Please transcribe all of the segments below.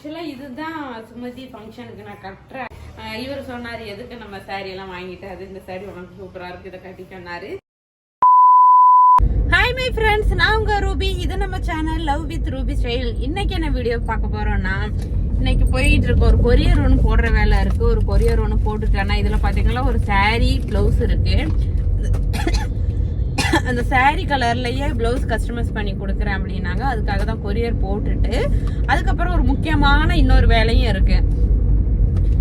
ஆக்சுவலா இதுதான் சுமதி ஃபங்க்ஷனுக்கு நான் கட்டுறேன். இவர் சொன்னாரு எதுக்கு நம்ம சாரி எல்லாம் வாங்கிட்டு அது இந்த சாரி உனக்கு சூப்பரா இருக்கு இதை கட்டி சொன்னாரு. ஹாய் மை ஃப்ரெண்ட்ஸ் நான் உங்க ரூபி. இது நம்ம channel love with Ruby style இன்னைக்கு என்ன வீடியோ பார்க்க போறோம்னா இன்னைக்கு போயிட்டு இருக்கு ஒரு கொரியர் ஒன்று போடுற வேலை இருக்கு. ஒரு கொரியர் ஒன்று போட்டுட்டேன்னா இதுல பாத்தீங்கன்னா ஒரு சாரி பிளவுஸ் இருக்கு. அந்த saree கலர்லயே பிளவுஸ் கஸ்டமைஸ் பண்ணி கொடுக்குறேன் அப்படின்னாங்க. அதுக்காக தான் கொரியர் போட்டுட்டு அதுக்கப்புறம் ஒரு முக்கியமான இன்னொரு வேலையும் இருக்கு.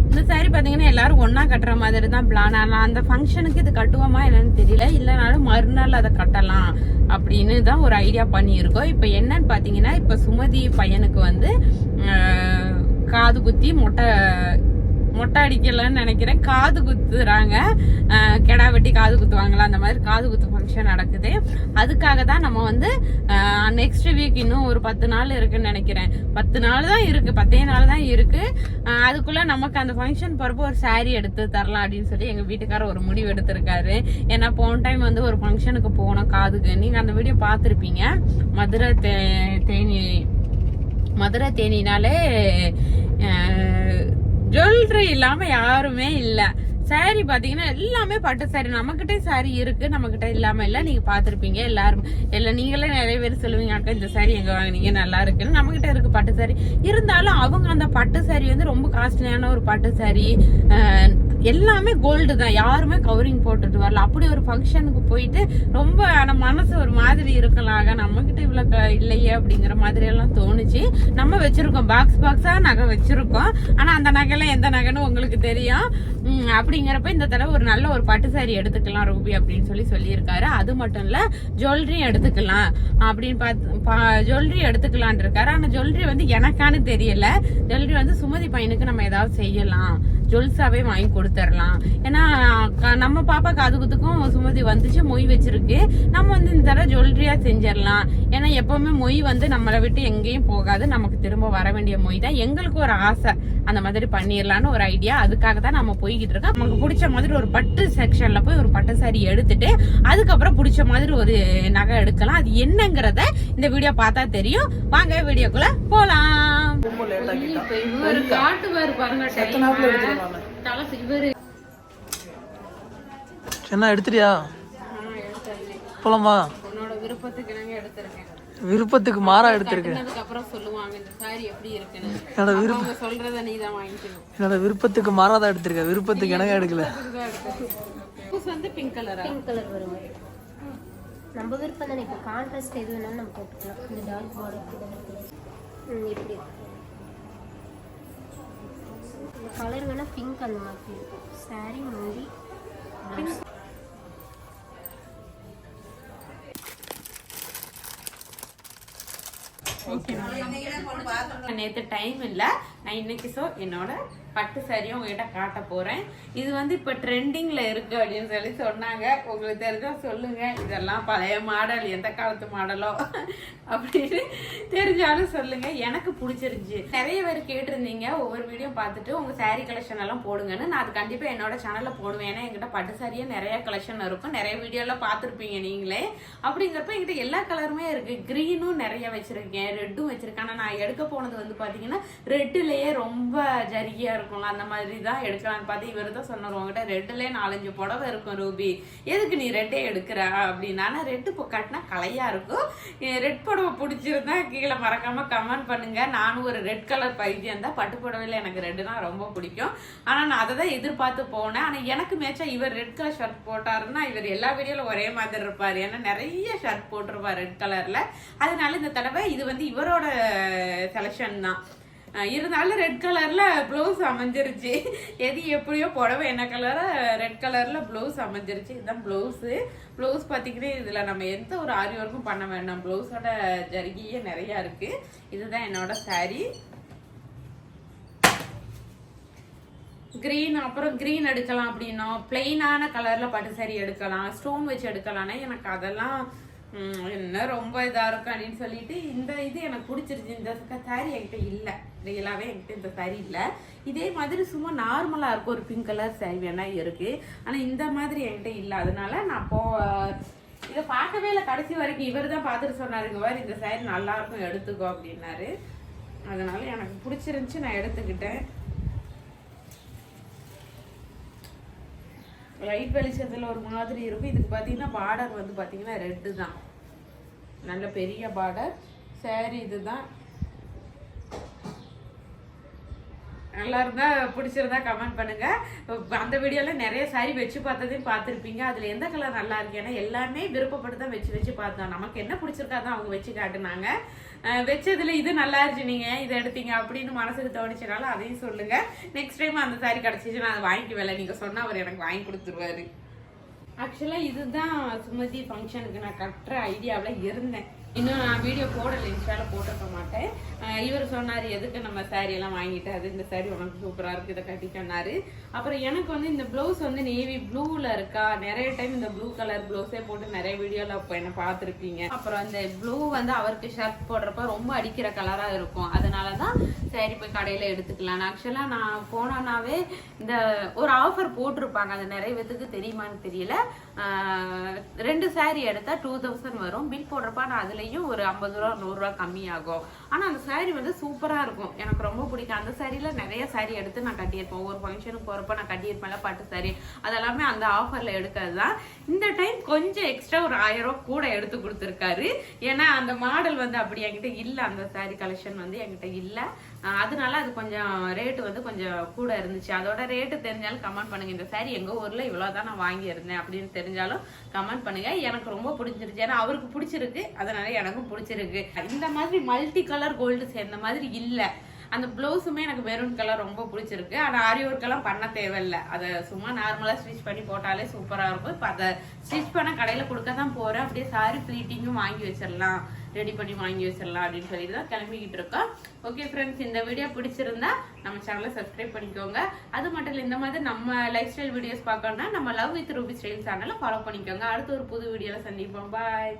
இந்த சாரி பார்த்தீங்கன்னா எல்லாரும் ஒன்றா கட்டுற மாதிரி தான் பிளான் ஆனால் அந்த ஃபங்க்ஷனுக்கு இது கட்டுவோமா என்னன்னு தெரியல. இல்லைனாலும் மறுநாள் அதை கட்டலாம் அப்படின்னு தான் ஒரு ஐடியா பண்ணியிருக்கோம். இப்போ என்னன்னு பார்த்தீங்கன்னா இப்போ சுமதி பையனுக்கு வந்து காது குத்தி மொட்டை மொட்டை அடிக்கலன்னு நினைக்கிறேன். காது குத்துறாங்க. கெடா வெட்டி காது குத்துவாங்களா? அந்த மாதிரி காது குத்து ஃபங்க்ஷன் நடக்குது. அதுக்காக தான் நம்ம வந்து நெக்ஸ்ட் வீக் இன்னும் ஒரு பத்து நாள் இருக்குன்னு நினைக்கிறேன். பத்து நாள் தான் இருக்கு பத்தே நாள் தான் இருக்கு. அதுக்குள்ள நமக்கு அந்த ஃபங்க்ஷன் போறப்போ ஒரு சாரீ எடுத்து தரலாம் அப்படின்னு சொல்லி எங்க வீட்டுக்காரர் ஒரு முடிவு எடுத்திருக்காரு. ஏன்னா போன டைம் வந்து ஒரு ஃபங்க்ஷனுக்கு போனோம் காதுக்கு. நீங்க அந்த வீடியோ பார்த்துருப்பீங்க. மதுரை தே- தேனி மதுரை தேனினாலே ஜுவல்லரி இல்லாம யாருமே இல்லை. Saree பாத்தீங்கன்னா எல்லாமே பட்டு saree. நம்மகிட்ட saree இருக்கு நம்மக்கிட்ட இல்லாம இல்ல. நீங்க பாத்திருப்பீங்க எல்லாரும். இல்ல நீங்களே நிறைய பேர் சொல்லுவீங்க அக்கா இந்த saree எங்க வாங்குனீங்க? நல்லா இருக்குன்னு. நம்மகிட்ட இருக்கு பட்டு saree. இருந்தாலும் அவங்க அந்த பட்டு saree வந்து ரொம்ப காஸ்ட்லியான ஒரு பட்டு saree. எல்லாமே கோல்டு தான். யாருமே கவரிங் போட்டுட்டு வரல. அப்படி ஒரு ஃபங்க்ஷனுக்கு போயிட்டு ரொம்ப ஆனால் மனசு ஒரு மாதிரி இருக்கலாம். ஆக நம்ம கிட்ட க- இல்லையே அப்படிங்கிற மாதிரி எல்லாம் தோணுச்சு. நம்ம வச்சிருக்கோம். பாக்ஸ் பாக்ஸா நகை வச்சிருக்கோம். ஆனா அந்த நகைலாம் எந்த நகைன்னு உங்களுக்கு தெரியும். அப்படிங்கிறப்ப இந்த தடவை ஒரு நல்ல ஒரு பட்டு சாரி எடுத்துக்கலாம் ரூபி அப்படின்னு சொல்லி சொல்லியிருக்காரு. அது மட்டும் இல்ல ஜுவல்லரியும் எடுத்துக்கலாம் அப்படின்னு பார்த்து ஜுவல்லரி எடுத்துக்கலான் இருக்காரு. ஆனா ஜுவல்லரி வந்து எனக்கானு தெரியல. ஜுவல்லரி வந்து சுமதி பையனுக்கு நம்ம ஏதாவது செய்யலாம். ஜுவல்ஸாவே வாங்கி கொடுத்துடலாம் ஏன்னா நம்ம பாப்பா காது குத்துக்கும் சுமதி வந்துச்சு மொய் வச்சிருக்கு. நம்ம வந்து இந்த தடவை ஜுவல்லரியா செஞ்சிடலாம் ஏன்னா எப்பவுமே மொய் வந்து நம்மளை விட்டு எங்கேயும் போகாது. நமக்கு திரும்ப வர வேண்டிய மொய் தான். எங்களுக்கு ஒரு ஆசை. அந்த மாதிரி பண்ணிடலாம்னு ஒரு ஐடியா அதுக்காக தான் நம்ம போய்கிட்டு இருக்கோம். நமக்கு பிடிச்ச மாதிரி ஒரு பட்டு செக்ஷன்ல போய் ஒரு பட்டு சாரி எடுத்துட்டு அதுக்கப்புறம் பிடிச்ச மாதிரி ஒரு நகை எடுக்கலாம். அது என்னங்கிறத இந்த வீடியோ பார்த்தா தெரியும். வாங்க வீடியோக்குள்ள போலாம். இவரு காட்டுவாரு பாருங்க என்ன எடுத்துட்டியா? போலாமா? விருப்பத்துக்கு எடுத்திருக்கேன். மாறா எடுத்திருக்க கட்டினதுக்கு அப்புறம் சொல்லுவாங்க இந்த சாரி எப்படி இருக்குன்னு. என்னோட விருப்பம் தான் என்னோட விருப்பத்துக்கு மாறாதான் எடுத்திருக்க விருப்பத்துக்கு எனக்கு எடுக்கல. புதுசு வந்து பிங்க் கலரா பிங்க் கலர் வரும். நம்ம விருப்பம் தானே இப்போ கான்ட்ராஸ்ட் எது வேணாலும் நம்ம போட்டுக்கலாம். இந்த டார்க் பார்டர் இப்படி. கலர் வேணா பிங்க் அந்த மாதிரி இருக்கும் saree முந்தி blouse. நேத்து டைம் இல்ல நான் இன்னைக்கு சோ என்னோட பட்டு சாரியும் உங்ககிட்ட காட்ட போறேன். இது வந்து இப்ப ட்ரெண்டிங்ல இருக்கு அப்படின்னு சொல்லி சொன்னாங்க. உங்களுக்கு தெரிஞ்சா சொல்லுங்க. இதெல்லாம் பழைய மாடல் எந்த காலத்து மாடலோ அப்படின்னு தெரிஞ்சாலும் சொல்லுங்க. எனக்கு பிடிச்சிருந்துச்சு. நிறைய பேர் கேட்டிருந்தீங்க. ஒவ்வொரு வீடியோ பார்த்துட்டு உங்க saree கலெக்ஷன் எல்லாம் போடுங்கன்னு. நான் அது கண்டிப்பா என்னோட சேனல்ல போடுவேன். ஏன்னா என்கிட்ட பட்டு சாரியே நிறைய கலெக்ஷன் இருக்கும். நிறைய வீடியோல பார்த்துருப்பீங்க நீங்களே. அப்படிங்கிறப்ப என்கிட்ட எல்லா கலருமே இருக்கு. கிரீனும் நிறைய வச்சிருக்கேன். ரெட்டும் வச்சிருக்கேன். ஆனா நான் எடுக்க போனது வந்து பாத்தீங்கன்னா ரெட்டுலயே ரொம்ப ஜரிகையா இருக்கும்ல அந்த மாதிரி தான் எடுக்கலாம்னு பார்த்து இவர் தான் சொன்னார் உங்ககிட்ட ரெட்டுலேயே நாலஞ்சு புடவை இருக்கும் ரூபி. எதுக்கு நீ ரெட்டே எடுக்கிற? அப்படின்னு. ஆனால் ரெட்டு இப்போ கட்டினா கலையாக இருக்கும். ரெட் புடவை பிடிச்சிருந்தா கீழே மறக்காமல் கமெண்ட் பண்ணுங்க. நானும் ஒரு ரெட் கலர் பைத்தியம் தான் பட்டு புடவையில் எனக்கு ரெட்டுனா ரொம்ப பிடிக்கும். ஆனால் நான் அதை தான் எதிர்பார்த்து போனேன். ஆனால் எனக்கு மேட்சா இவர் ரெட் கலர் ஷர்ட் போட்டாருன்னா இவர் எல்லா வீடியோவில் ஒரே மாதிரி இருப்பார். ஏன்னா நிறைய ஷர்ட் போட்டிருப்பார் ரெட் கலரில். அதனால இந்த தடவை இது வந்து இவரோட செலெக்ஷன் தான். இருந்தாலும் ரெட் கலர்ல ப்ளவுஸ் அமைஞ்சிருச்சு. எது எப்படியோ புடவை என்ன கலரா ரெட் கலர்ல ப்ளவுஸ் அமைஞ்சிருச்சு. இதுதான் ப்ளவுஸு ப்ளவுஸ் பார்த்தீங்கன்னா இதில் நம்ம எந்த ஒரு ஆரி ஒர்க்கும் பண்ண வேண்டாம். ப்ளவுஸோட ஜருகியே நிறையா இருக்கு. இதுதான் என்னோட சாரீ கிரீன் அப்புறம் கிரீன் எடுக்கலாம் அப்படின்னா பிளெயினான கலரில் பட்டு சாரி எடுக்கலாம். ஸ்டோன் வச்சு எடுக்கலாம்னா எனக்கு அதெல்லாம் என்ன ரொம்ப இதாக இருக்கும் அப்படின்னு சொல்லிட்டு இந்த இது எனக்கு பிடிச்சிருச்சு. இந்த சாரி என்கிட்ட இல்லை. ரியலாகவே என்கிட்ட இந்த சாரி இல்லை. இதே மாதிரி சும்மா நார்மலாக இருக்கும் ஒரு பிங்க் கலர் சாரி வேணால் இருக்குது ஆனால் இந்த மாதிரி என்கிட்ட இல்லை. அதனால நான் போ இதை பார்க்கவே இல்லை. கடைசி வரைக்கும் இவர் தான் பார்த்துட்டு சொன்னார். இங்கே இந்த சாரி நல்லா இருக்கும் எடுத்துக்கோ அப்படின்னாரு. அதனால எனக்கு பிடிச்சிருந்துச்சி நான் எடுத்துக்கிட்டேன். லைட் வெளிச்சத்தில் ஒரு மாதிரி இருக்கும். இதுக்கு பார்த்தீங்கன்னா பார்டர் வந்து பார்த்தீங்கன்னா ரெட்டு தான். நல்ல பெரிய பார்டர் இது தான். நல்லா இருந்தால் பிடிச்சிருந்தா கமெண்ட் பண்ணுங்கள் அந்த வீடியோவில் நிறைய சாரி வச்சு பார்த்ததையும் பார்த்துருப்பீங்க. அதில் எந்த கலர் நல்லா இருக்கு? ஏன்னா எல்லாமே விருப்பப்பட்டு தான் வச்சு வச்சு பார்த்தோம். நமக்கு என்ன பிடிச்சிருக்கா தான் அவங்க வச்சு காட்டுனாங்க. வச்சதில் வச்சதுல இது நல்லா இருந்துச்சு. நீங்கள் இதை எடுத்தீங்க அப்படின்னு மனசுக்கு தோணுச்சுனால அதையும் சொல்லுங்கள் நெக்ஸ்ட் டைம் அந்த சாரி கிடைச்சிச்சு நான் அதை வாங்கிக்குவேல. நீங்கள் சொன்னால் அவர் எனக்கு வாங்கி கொடுத்துருவாரு. ஆக்சுவலாக இதுதான் சுமதி ஃபங்க்ஷனுக்கு நான் கட்டுற ஐடியாவில் இருந்தேன். இன்னும் நான் வீடியோ போடலை இன்ஸ்டாவில் போட்டிருக்க மாட்டேன். இவர் சொன்னார் எதுக்கு நம்ம சாரி எல்லாம் வாங்கிட்டு? அது இந்த சாரி உனக்கு சூப்பராக இருக்குது இதை கட்டி சொன்னார். அப்புறம் எனக்கு வந்து இந்த ப்ளவுஸ் வந்து நேவி ப்ளூவில் இருக்கா? நிறைய டைம் இந்த ப்ளூ கலர் ப்ளவுஸே போட்டு நிறைய வீடியோவில் அப்போ என்னை பார்த்துருப்பீங்க. அப்புறம் அந்த ப்ளூ வந்து அவருக்கு ஷர்ட் போடுறப்ப ரொம்ப அடிக்கிற கலராக இருக்கும். அதனால தான் சரி போய் கடையில் எடுத்துக்கலாம். ஆக்சுவலாக நான் போனோன்னாவே இந்த ஒரு ஆஃபர் போட்டிருப்பாங்க. அது நிறைய பேத்துக்கு தெரியுமான்னு தெரியல. ரெண்டு சாரி எடுத்தால் டூ தௌசண்ட் வரும். பில் போடுறப்ப நான் அதில் அதுலேயும் ஒரு ஐம்பது ரூபா நூறுரூவா கம்மியாகும். ஆனால் அந்த சாரீ வந்து சூப்பராக இருக்கும். எனக்கு ரொம்ப பிடிக்கும். அந்த சாரியில் நிறைய சாரீ எடுத்து நான் கட்டியிருப்பேன். ஒவ்வொரு ஃபங்க்ஷனுக்கு போகிறப்ப நான் கட்டியிருப்பேன்ல பட்டு சாரீ அதெல்லாமே அந்த ஆஃபரில் எடுக்கிறது தான். இந்த டைம் கொஞ்சம் எக்ஸ்ட்ரா ஒரு ஆயிரம் ரூபா கூட எடுத்து கொடுத்துருக்காரு. ஏன்னா அந்த மாடல் வந்து அப்படி என்கிட்ட இல்லை. அந்த சாரீ கலெக்ஷன் வந்து என்கிட்ட இல்லை. அதனால அது கொஞ்சம் ரேட்டு வந்து கொஞ்சம் கூட இருந்துச்சு. அதோட ரேட்டு தெரிஞ்சாலும் கமெண்ட் பண்ணுங்க. இந்த சாரி எங்க ஊர்ல இவ்வளவுதான் நான் வாங்கியிருந்தேன் அப்படின்னு தெரிஞ்சாலும் கமெண்ட் பண்ணுங்க. எனக்கு ரொம்ப பிடிச்சிருச்சு. ஏன்னா அவருக்கு பிடிச்சிருக்கு. அதனால எனக்கும் பிடிச்சிருக்கு. இந்த மாதிரி மல்டி கலர் கோல்டு சேர்ந்த மாதிரி இல்லை. அந்த ப்ளவுஸுமே எனக்கு மெரூன் கலர் ரொம்ப பிடிச்சிருக்கு. ஆனால் ஆரி ஒர்க்கெல்லாம் பண்ண தேவையில்லை. அதை சும்மா நார்மலாக ஸ்டிச் பண்ணி போட்டாலே சூப்பராக இருக்கும். இப்போ அதை ஸ்டிச் பண்ண கடையில் கொடுக்க தான் போகிறேன் அப்படியே சாரி ஃப்ளீட்டிங்கும் வாங்கி வச்சிடலாம். ரெடி பண்ணி வாங்கி வச்சிடலாம் அப்படின்னு சொல்லிட்டு தான் கிளம்பிக்கிட்டு இருக்கோம். ஓகே ஃப்ரெண்ட்ஸ் இந்த வீடியோ பிடிச்சிருந்தா நம்ம சேனலை சப்ஸ்கிரைப் பண்ணிக்கோங்க. அது மட்டும் இல்லை இந்த மாதிரி நம்ம லைஃப் ஸ்டைல் வீடியோஸ் பார்க்கணும்னா நம்ம லவ் வித் ரூபி ஸ்டைல் சேனலை ஃபாலோ பண்ணிக்கோங்க. அடுத்த ஒரு புது வீடியோவில் சந்திப்போம். பாய்